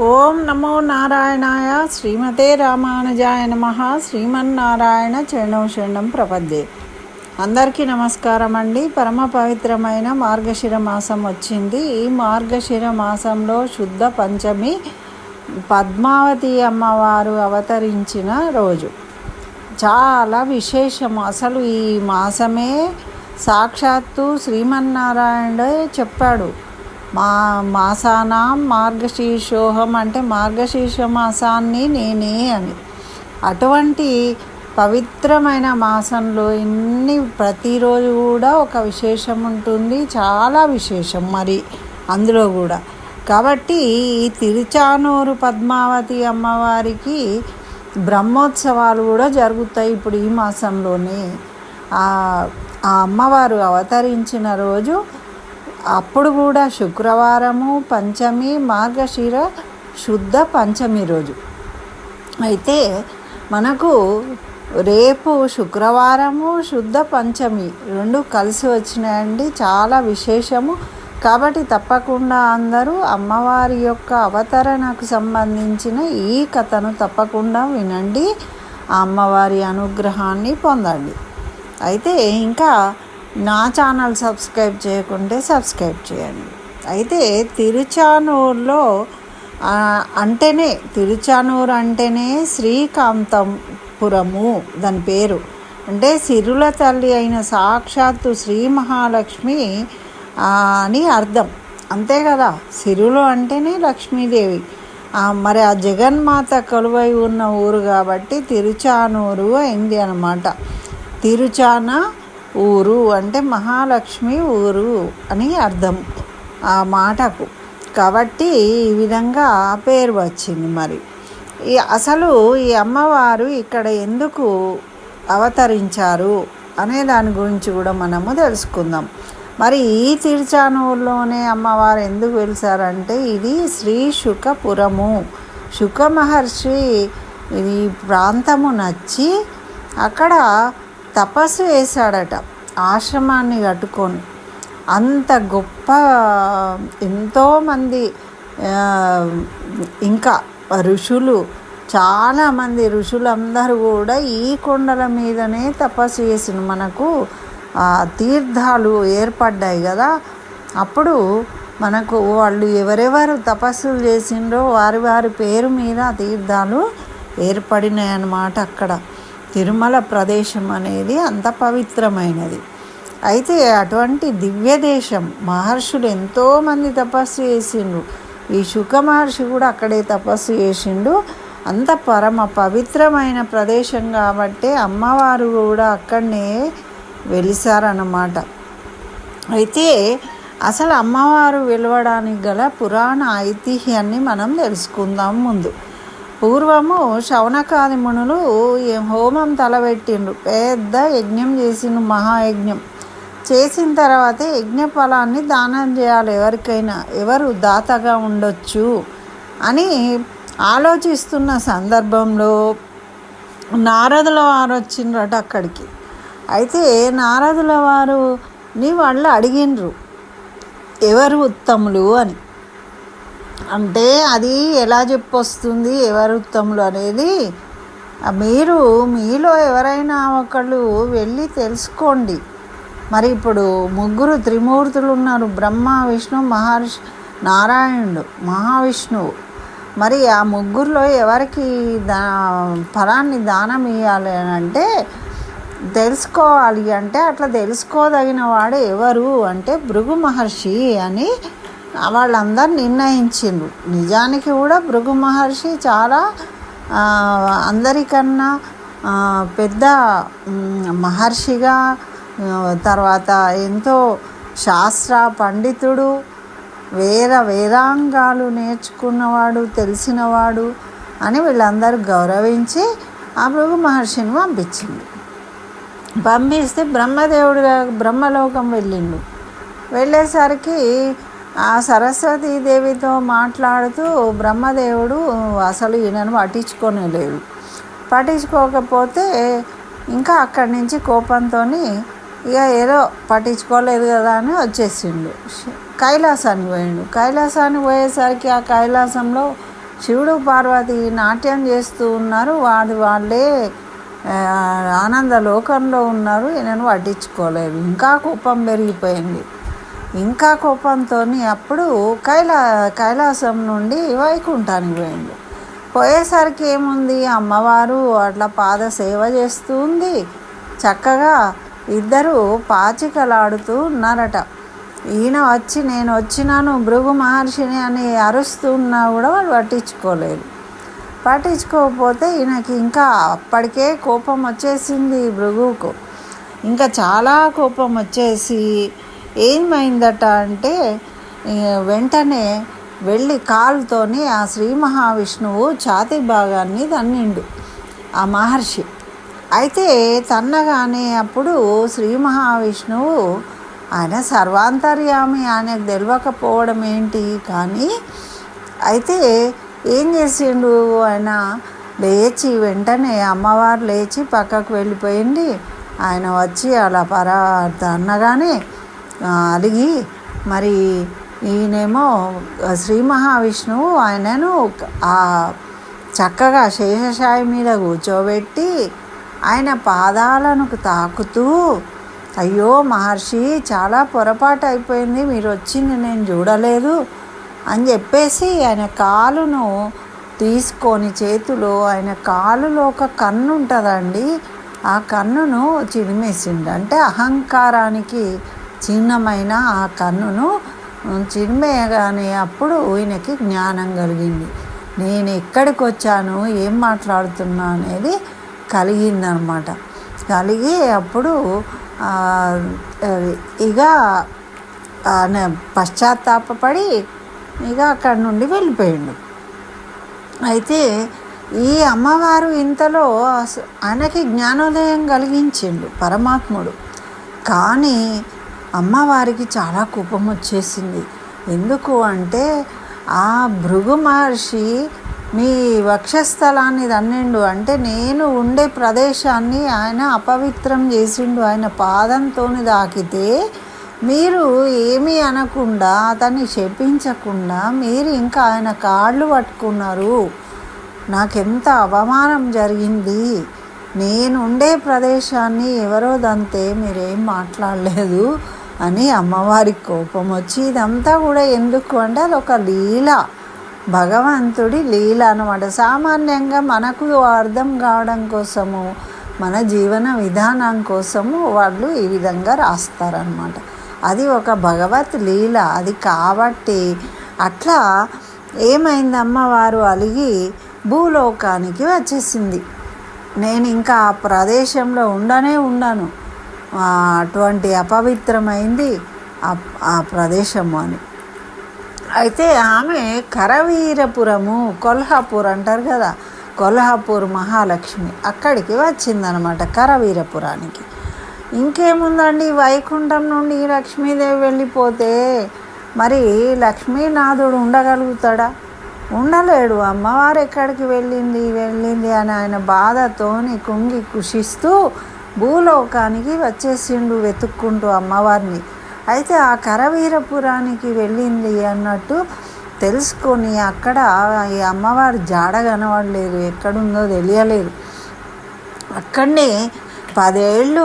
ఓం నమో నారాయణాయ శ్రీమతే రామానుజాయ నమ. శ్రీమన్నారాయణ చరణం శరణం ప్రపద్దే అందరికీ నమస్కారం అండి. పరమ పవిత్రమైన మార్గశిర మాసం వచ్చింది. ఈ మార్గశిర మాసంలో శుద్ధ పంచమి పద్మావతి అమ్మవారు అవతరించిన రోజు. చాలా విశేషం. అసలు ఈ మాసమే సాక్షాత్తు శ్రీమన్నారాయణే చెప్పాడు. మా మాసానాం మార్గశీర్షోహం అంటే మార్గశీర్ష మాసాన్ని నేనే అని. అటువంటి పవిత్రమైన మాసంలో ఇన్ని ప్రతిరోజు కూడా ఒక విశేషం ఉంటుంది చాలా విశేషం మరి అందులో కూడా. కాబట్టి ఈ తిరుచానూరు పద్మావతి అమ్మవారికి బ్రహ్మోత్సవాలు కూడా జరుగుతాయి ఇప్పుడు ఈ మాసంలోనే. ఆ అమ్మవారు అవతరించిన రోజు అప్పుడు కూడా శుక్రవారము పంచమి మార్గశిర శుద్ధ పంచమి రోజు. అయితే మనకు రేపు శుక్రవారము శుద్ధ పంచమి రెండు కలిసి వచ్చినాయండి. చాలా విశేషము. కాబట్టి తప్పకుండా అందరూ అమ్మవారి యొక్క అవతరణకు సంబంధించిన ఈ కథను తప్పకుండా వినండి. ఆ అమ్మవారి అనుగ్రహాన్ని పొందండి. అయితే ఇంకా నా ఛానల్ సబ్స్క్రైబ్ చేయకుంటే సబ్స్క్రైబ్ చేయండి. అయితే తిరుచానూరులో అంటేనే తిరుచానూరు అంటేనే శ్రీకాంతంపురము దాని పేరు. అంటే సిరుల తల్లి అయిన సాక్షాత్తు శ్రీ మహాలక్ష్మి అని అర్థం. అంతే కదా సిరులు అంటేనే లక్ష్మీదేవి. మరి ఆ జగన్మాత కొలువై ఉన్న ఊరు కాబట్టి తిరుచానూరు అయింది అనమాట తిరుచాన ఊరు అంటే మహాలక్ష్మి ఊరు అని అర్థం ఆ మాటకు. కాబట్టి ఈ విధంగా పేరు వచ్చింది మరి. ఈ అసలు ఈ అమ్మవారు ఇక్కడ ఎందుకు అవతరించారు అనే దాని గురించి కూడా మనము తెలుసుకుందాం. మరి ఈ తిరుచానూరులోనే అమ్మవారు ఎందుకు వెలిసారంటే ఇది శ్రీ శుకపురము. శుక మహర్షి ఇది ప్రాంతము నచ్చి అక్కడ తపస్సు వేశాడట ఆశ్రమాన్ని కట్టుకొని. అంత గొప్ప ఎంతోమంది ఇంకా ఋషులు చాలామంది ఋషులందరూ కూడా ఈ కొండల మీదనే తపస్సు చేసిన మనకు తీర్థాలు ఏర్పడ్డాయి కదా. అప్పుడు మనకు వాళ్ళు ఎవరెవరు తపస్సులు చేసిండ్రో వారి వారి పేరు మీద తీర్థాలు ఏర్పడినాయి అన్నమాట అక్కడ. తిరుమల ప్రదేశం అనేది అంత పవిత్రమైనది. అయితే అటువంటి దివ్య దేశం మహర్షులు ఎంతోమంది తపస్సు చేసిండ్రు. ఈ శుక మహర్షి కూడా అక్కడే తపస్సు చేసిండు. అంత పరమ పవిత్రమైన ప్రదేశం కాబట్టి అమ్మవారు కూడా అక్కడనే వెలిసారన్నమాట. అయితే అసలు అమ్మవారు వెలవడానికి గల పురాణ ఐతిహ్యాన్ని మనం తెలుసుకుందాం ముందు. పూర్వము శవనకాది మునులు హోమం తలబెట్టిండ్రు పెద్ద యజ్ఞం చేసిండ్రు మహాయజ్ఞం చేసిన తర్వాత యజ్ఞ ఫలాన్ని దానం చేయాలి ఎవరికైనా. ఎవరు దాతగా ఉండొచ్చు అని ఆలోచిస్తున్న సందర్భంలో నారదుల వారు వచ్చిండ్రట అక్కడికి. అయితే నారదుల వారు నీ వాళ్ళు అడిగిండ్రు ఎవరు ఉత్తములు అని. అంటే అది ఎలా చెప్పొస్తుంది ఎవరు ఉత్తములు అనేది? మీరు మీలో ఎవరైనా ఒకళ్ళు వెళ్ళి తెలుసుకోండి. మరి ఇప్పుడు ముగ్గురు త్రిమూర్తులు ఉన్నారు బ్రహ్మ విష్ణు మహర్షి నారాయణుడు మహావిష్ణువు. మరి ఆ ముగ్గురులో ఎవరికి దా ఫలాన్ని దానం ఇవ్వాలి అని అంటే తెలుసుకోవాలి అంటే అట్లా తెలుసుకోదగిన వాడు ఎవరు అంటే భృగు మహర్షి అని వాళ్ళందరూ నిర్ణయించిండ్రు. నిజానికి కూడా భృగు మహర్షి చాలా అందరికన్నా పెద్ద మహర్షిగా తర్వాత ఎంతో శాస్త్ర పండితుడు వేద వేదాంగాలు నేర్చుకున్నవాడు తెలిసినవాడు అని వీళ్ళందరూ గౌరవించి ఆ భృగు మహర్షిని పంపించింది పంపిస్తే బ్రహ్మదేవుడు బ్రహ్మలోకం వెళ్ళిండు. వెళ్ళేసరికి ఆ సరస్వతీదేవితో మాట్లాడుతూ బ్రహ్మదేవుడు అసలు ఈయనను పట్టించుకోనేలేడు పట్టించుకోకపోతే ఇంకా అక్కడి నుంచి కోపంతో ఇక ఏదో పట్టించుకోలేదు కదా అని వచ్చేసిండు. కైలాసానికి పోయిండు. కైలాసానికి పోయేసరికి ఆ కైలాసంలో శివుడు పార్వతి నాట్యం చేస్తూ ఉన్నారు. వాడి వాళ్ళే ఆనంద లోకంలో ఉన్నారు. ఈయనను పట్టించుకోలేదు. ఇంకా కోపం పెరిగిపోయింది. ఇంకా కోపంతో అప్పుడు కైలా కైలాసం నుండి వైకుంఠానికి పోయింది. పోయేసరికి ఏముంది? అమ్మవారు అట్లా పాద సేవ చేస్తూ ఉంది. చక్కగా ఇద్దరు పాచికలాడుతూ ఉన్నారట. ఈయన వచ్చి నేను వచ్చినాను భృగు మహర్షిని అని అరుస్తూ ఉన్నా కూడా వాళ్ళు పట్టించుకోలేదు. పట్టించుకోకపోతే ఈయనకి ఇంకా అప్పటికే కోపం వచ్చేసింది భృగువుకు ఇంకా చాలా కోపం వచ్చేసి ఏమైందట అంటే వెంటనే వెళ్ళి కాలుతోని ఆ శ్రీ మహావిష్ణువు ఛాతి భాగాన్ని తన్నిండు ఆ మహర్షి. అయితే తన్నగానే అప్పుడు శ్రీ మహావిష్ణువు ఆయన సర్వాంతర్యామి ఆయనకు తెలియకపోవడం ఏంటి? కానీ అయితే ఏం చేసిండు ఆయన? లేచి వెంటనే అమ్మవారు లేచి పక్కకు వెళ్ళిపోయింది. ఆయన వచ్చి అలా పరా అన్నగానే అలిగి మరి ఈయనేమో శ్రీ మహావిష్ణువు ఆయనను ఆ చక్కగా శేషశాయి మీద కూర్చోబెట్టి ఆయన పాదాలను తాకుతూ అయ్యో మహర్షి చాలా పొరపాటు అయిపోయింది మీరు వచ్చింది నేను చూడలేదు అని చెప్పేసి ఆయన కాలును తీసుకొని చేతిలో ఆయన కాలులో ఒక కన్ను ఉంటుందండి ఆ కన్నును చిరిమేసిండు అంటే అహంకారానికి చిహ్నమైన ఆ కన్నును చిరిమేయగానే అప్పుడు ఈయనకి జ్ఞానం కలిగింది. నేను ఎక్కడికి వచ్చాను ఏం మాట్లాడుతున్నా అనేది కలిగిందనమాట. కలిగి అప్పుడు ఇక ఆయన పశ్చాత్తాపపడి ఇక అక్కడి నుండి వెళ్ళిపోయిండు. అయితే ఈ అమ్మవారు ఇంతలో ఆయనకి జ్ఞానోదయం కలిగించిండు పరమాత్ముడు. కానీ అమ్మవారికి చాలా కోపం వచ్చేసింది. ఎందుకు అంటే ఆ భృగు మహర్షి మీ వక్షస్థలాన్ని తన్నిండు. అంటే నేను ఉండే ప్రదేశాన్ని ఆయన అపవిత్రం చేసిండు. ఆయన పాదంతోని దాకితే మీరు ఏమీ అనకుండా అతన్ని శపించకుండా మీరు ఇంకా ఆయన కాళ్ళు పట్టుకున్నారు. నాకెంత అవమానం జరిగింది. నేను ఉండే ప్రదేశాన్ని ఎవరో దంతే మీరేం మాట్లాడలేదు. అని అమ్మవారికి కోపం వచ్చి ఇదంతా కూడా ఎందుకు? అంటే అది ఒక లీల. భగవంతుడి లీల అనమాట సామాన్యంగా మనకు అర్థం కావడం కోసము మన జీవన విధానం కోసము వాళ్ళు ఈ విధంగా రాస్తారనమాట అది ఒక భగవత్ లీల. అది కాబట్టి అట్లా ఏమైంది అమ్మవారు అలిగి భూలోకానికి వచ్చేసింది. నేను ఇంకా ఆ ప్రదేశంలో ఉండనే ఉండను. అటువంటి అపవిత్రమైంది ఆ ఆ ప్రదేశము అని. అయితే ఆమె కరవీరపురము కొల్హాపూర్ అంటారు కదా కొల్హాపూర్ మహాలక్ష్మి అక్కడికి వచ్చిందనమాట కరవీరపురానికి. ఇంకేముందండి వైకుంఠం నుండి లక్ష్మీదేవి వెళ్ళిపోతే మరి లక్ష్మీనాథుడు ఉండగలుగుతాడా? ఉండలేడు. అమ్మవారు ఎక్కడికి వెళ్ళింది వెళ్ళింది అని ఆయన బాధతోని కుంగి కుషిస్తూ భూలోకానికి వచ్చేసిండు వెతుక్కుంటూ అమ్మవారిని. అయితే ఆ కరవీరపురానికి వెళ్ళింది అన్నట్టు తెలుసుకొని అక్కడ ఈ అమ్మవారు జాడ కనబడలేదు ఎక్కడుందో తెలియలేదు. అక్కడనే పదేళ్ళు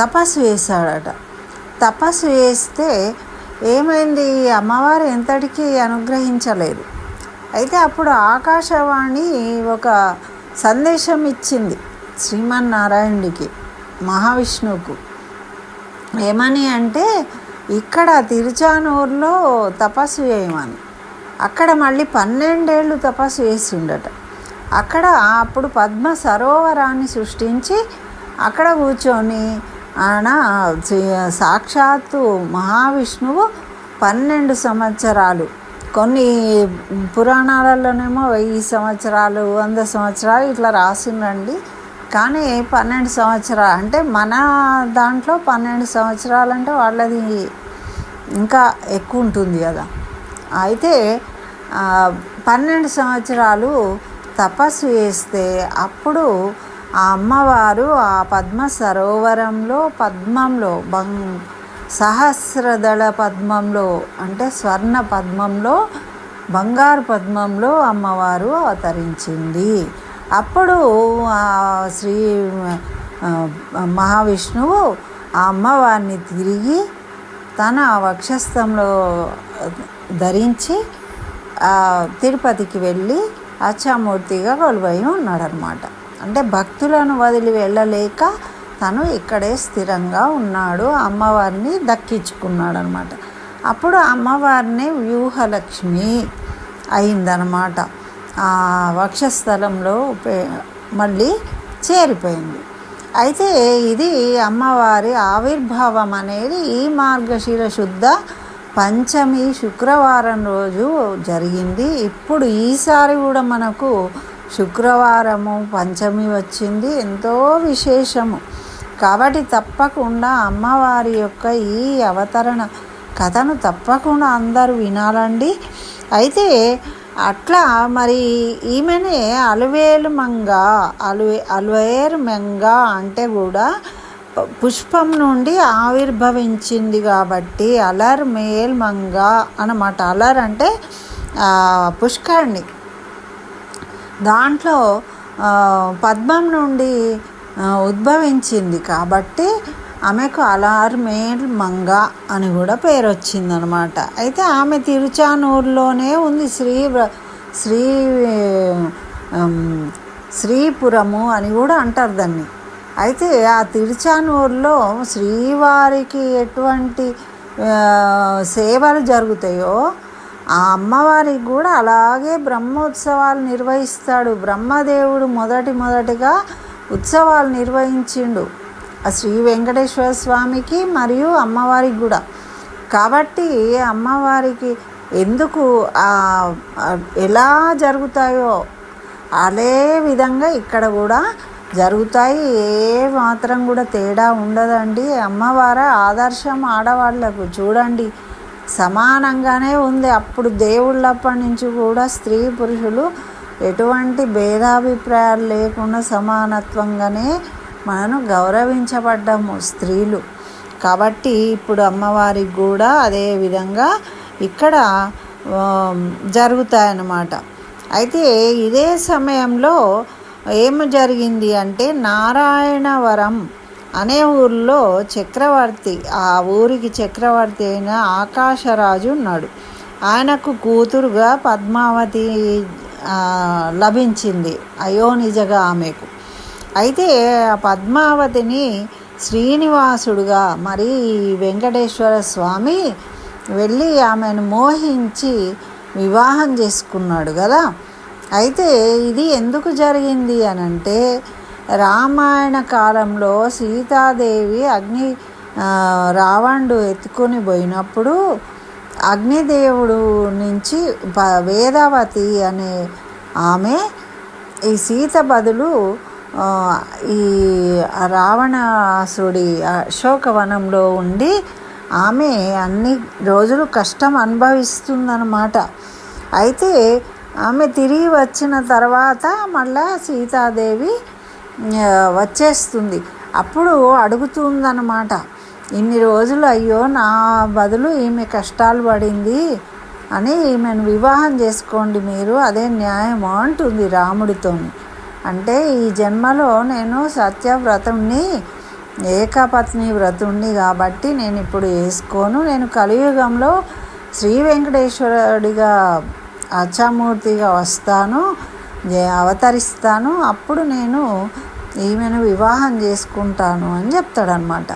తపస్సు చేశాడట. తపస్సు చేస్తే ఏమైంది? అమ్మవారు ఎంతటికి అనుగ్రహించలేదు. అయితే అప్పుడు ఆకాశవాణి ఒక సందేశం ఇచ్చింది. శ్రీమన్నారాయణుడికి మహావిష్ణువుకు. ఏమని అంటే ఇక్కడ తిరుచానూరులో తపస్సు చేయమని. అక్కడ మళ్ళీ పన్నెండేళ్ళు తపస్సు చేసిండట. అక్కడ అప్పుడు పద్మ సరోవరాన్ని సృష్టించి అక్కడ కూర్చొని ఆయన సాక్షాత్తు మహావిష్ణువు పన్నెండు సంవత్సరాలు. కొన్ని పురాణాలలోనేమో వెయ్యి సంవత్సరాలు వంద సంవత్సరాలు ఇట్లా రాసిండండి. కానీ పన్నెండు సంవత్సరాలు అంటే మన దాంట్లో పన్నెండు సంవత్సరాలు అంటే వాళ్ళది ఇంకా ఎక్కువ ఉంటుంది కదా. అయితే పన్నెండు సంవత్సరాలు తపస్సు చేస్తే అప్పుడు ఆ అమ్మవారు ఆ పద్మ సరోవరంలో పద్మంలో బంగ్ సహస్రదళ పద్మంలో అంటే స్వర్ణ పద్మంలో బంగారు పద్మంలో అమ్మవారు అవతరించింది. అప్పుడు శ్రీ మహావిష్ణువు ఆ అమ్మవారిని తిరిగి తన వక్షస్థంలో ధరించి తిరుపతికి వెళ్ళి అచ్చామూర్తిగా కొలువై ఉన్నాడనమాట అంటే భక్తులను వదిలి వెళ్ళలేక తను ఇక్కడే స్థిరంగా ఉన్నాడు. అమ్మవారిని దక్కించుకున్నాడు అనమాట అప్పుడు అమ్మవారిని వ్యూహలక్ష్మి అయిందనమాట వక్షస్థలంలో మళ్ళీ చేరిపోయింది. అయితే ఇది అమ్మవారి ఆవిర్భావం అనేది ఈ మార్గశిర శుద్ధ పంచమి శుక్రవారం రోజు జరిగింది. ఇప్పుడు ఈసారి కూడా మనకు శుక్రవారము పంచమి వచ్చింది. ఎంతో విశేషము. కాబట్టి తప్పకుండా అమ్మవారి యొక్క ఈ అవతరణ కథను తప్పకుండా అందరూ వినాలండి. అయితే అట్లా మరి ఈమెనే అలువేలు మంగ అలువే అలువేరు మంగ అంటే కూడా పుష్పం నుండి ఆవిర్భవించింది కాబట్టి అలర్ మేల్ మంగ అన్నమాట. అలర్ అంటే ఆ, పుష్కరిణి. దాంట్లో పద్మం నుండి ఉద్భవించింది కాబట్టి ఆమెకు అలార్మేల్ మంగ అని కూడా పేరు వచ్చిందనమాట అయితే ఆమె తిరుచానూరులోనే ఉంది. శ్రీ శ్రీ శ్రీపురము అని కూడా అంటారు దాన్ని. అయితే ఆ తిరుచానూరులో శ్రీవారికి ఎటువంటి సేవలు జరుగుతాయో ఆ అమ్మవారికి కూడా అలాగే బ్రహ్మోత్సవాలు నిర్వహిస్తాడు. బ్రహ్మదేవుడు మొదటి మొదటిగా ఉత్సవాలు నిర్వహించిండు. ఆ శ్రీ వెంకటేశ్వర స్వామికి మరియు అమ్మవారికి కూడా. కాబట్టి అమ్మవారికి ఎందుకు ఎలా జరుగుతాయో అదే విధంగా ఇక్కడ కూడా జరుగుతాయి. ఏ మాత్రం కూడా తేడా ఉండదండి. అమ్మవారి ఆదర్శం ఆడవాళ్ళకు చూడండి సమానంగానే ఉంది. అప్పుడు దేవుళ్ళప్పటి నుంచి కూడా స్త్రీ పురుషులు ఎటువంటి భేదాభిప్రాయాలు లేకుండా సమానత్వంగానే మనం గౌరవించబడ్డాము స్త్రీలు. కాబట్టి ఇప్పుడు అమ్మవారికి కూడా అదే విధంగా ఇక్కడ జరుగుతాయన్నమాట. అయితే ఇదే సమయంలో ఏమి జరిగింది అంటే నారాయణవరం అనే ఊరిలో చక్రవర్తి ఆ ఊరికి చక్రవర్తి అయిన ఆకాశరాజు ఉన్నాడు. ఆయనకు కూతురుగా పద్మావతి లభించింది అయోనిజగా ఆమెకు. అయితే ఆ పద్మావతిని శ్రీనివాసుడుగా మరి వెంకటేశ్వర స్వామి వెళ్ళి ఆమెను మోహించి వివాహం చేసుకున్నాడు కదా. అయితే ఇది ఎందుకు జరిగింది అని అంటే రామాయణ కాలంలో సీతాదేవి అగ్ని రావణుడు ఎత్తుకొని పోయినప్పుడు అగ్నిదేవుడు నుంచి ప- అనే ఆమె ఈ సీత బదులు ఈ రావణాసుడి అశోకవనంలో ఉండి ఆమె అన్ని రోజులు కష్టం అనుభవిస్తుందన్నమాట. అయితే ఆమె తిరిగి వచ్చిన తర్వాత మళ్ళా సీతాదేవి వచ్చేస్తుంది. అప్పుడు అడుగుతుందన్నమాట ఇన్ని రోజులు అయ్యో నా బదులు ఈమె కష్టాలు పడింది అని ఈమెను వివాహం చేసుకోండి మీరు అదే న్యాయం అంటుంది రాముడితోని. అంటే ఈ జన్మలో నేను సత్యవ్రతుణ్ణి ఏకపత్ని వ్రతుణ్ణి కాబట్టి నేను ఇప్పుడు వేసుకోను. నేను కలియుగంలో శ్రీ వెంకటేశ్వరుడిగా అచ్చామూర్తిగా వస్తాను అవతరిస్తాను. అప్పుడు నేను ఈమెను వివాహం చేసుకుంటాను అని చెప్తాడనమాట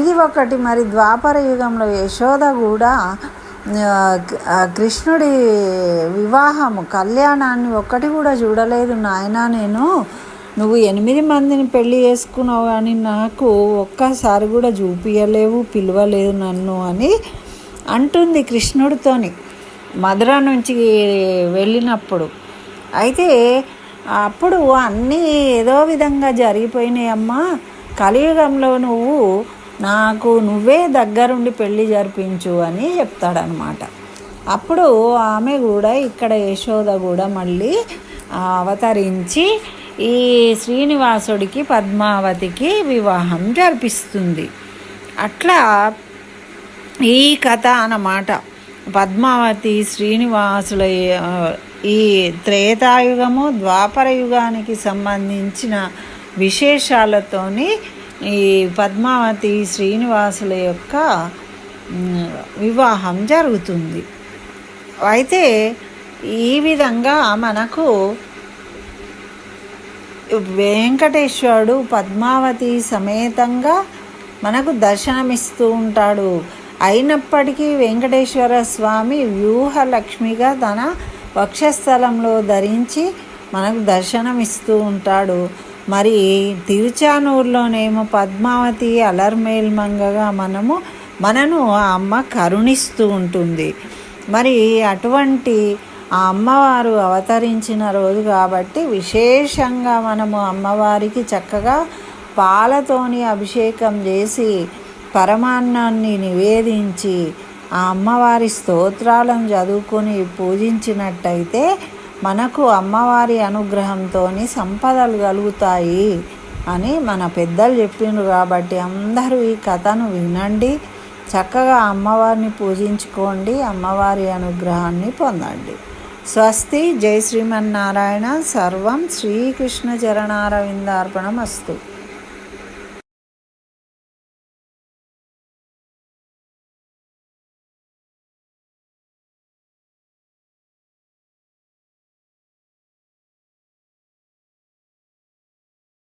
ఇది ఒకటి. మరి ద్వాపర యుగంలో యశోద కూడా కృష్ణుడి వివాహము కళ్యాణాన్ని ఒక్కటి కూడా చూడలేదు నాయన నేను. నువ్వు ఎనిమిది మందిని పెళ్ళి చేసుకున్నావు కానీ నాకు ఒక్కసారి కూడా చూపించలేవు పిలవలేదు నన్ను అని అంటుంది కృష్ణుడితోని మధుర నుంచి వెళ్ళినప్పుడు. అయితే అప్పుడు అన్నీ ఏదో విధంగా జరిగిపోయినాయమ్మా. కలియుగంలో నువ్వు నాకు నువ్వే దగ్గరుండి పెళ్ళి జరిపించు అని చెప్తాడనమాట. అప్పుడు ఆమె కూడా ఇక్కడ యశోద కూడా మళ్ళీ అవతరించి ఈ శ్రీనివాసుడికి పద్మావతికి వివాహం జరిపిస్తుంది. అట్లా ఈ కథ అన్నమాట. పద్మావతి శ్రీనివాసుల ఈ త్రేతాయుగము ద్వాపర యుగానికి సంబంధించిన విశేషాలతోని ఈ పద్మావతి శ్రీనివాసుల యొక్క వివాహం జరుగుతుంది. అయితే ఈ విధంగా మనకు వెంకటేశ్వరుడు పద్మావతి సమేతంగా మనకు దర్శనమిస్తూ ఉంటాడు. అయినప్పటికీ వెంకటేశ్వర స్వామి వ్యూహలక్ష్మిగా తన వక్షస్థలంలో ధరించి మనకు దర్శనమిస్తూ ఉంటాడు. మరి తిరుచానూరులోనేమో పద్మావతి అలర్మేల్మంగగా మనము మనను ఆ అమ్మ కరుణిస్తూ ఉంటుంది. మరి అటువంటి ఆ అమ్మవారు అవతరించిన రోజు కాబట్టి విశేషంగా మనము అమ్మవారికి చక్కగా పాలతోని అభిషేకం చేసి పరమాన్నాన్ని నివేదించి ఆ అమ్మవారి స్తోత్రాలను చదువుకొని పూజించినట్టయితే మనకు అమ్మవారి అనుగ్రహంతో సంపదలు కలుగుతాయి అని మన పెద్దలు చెప్పిండ్రు కాబట్టి అందరూ ఈ కథను వినండి. చక్కగా అమ్మవారిని పూజించుకోండి అమ్మవారి అనుగ్రహాన్ని పొందండి. స్వస్తి. జై శ్రీమన్నారాయణ. సర్వం శ్రీకృష్ణ చరణారవిందార్పణం అస్తు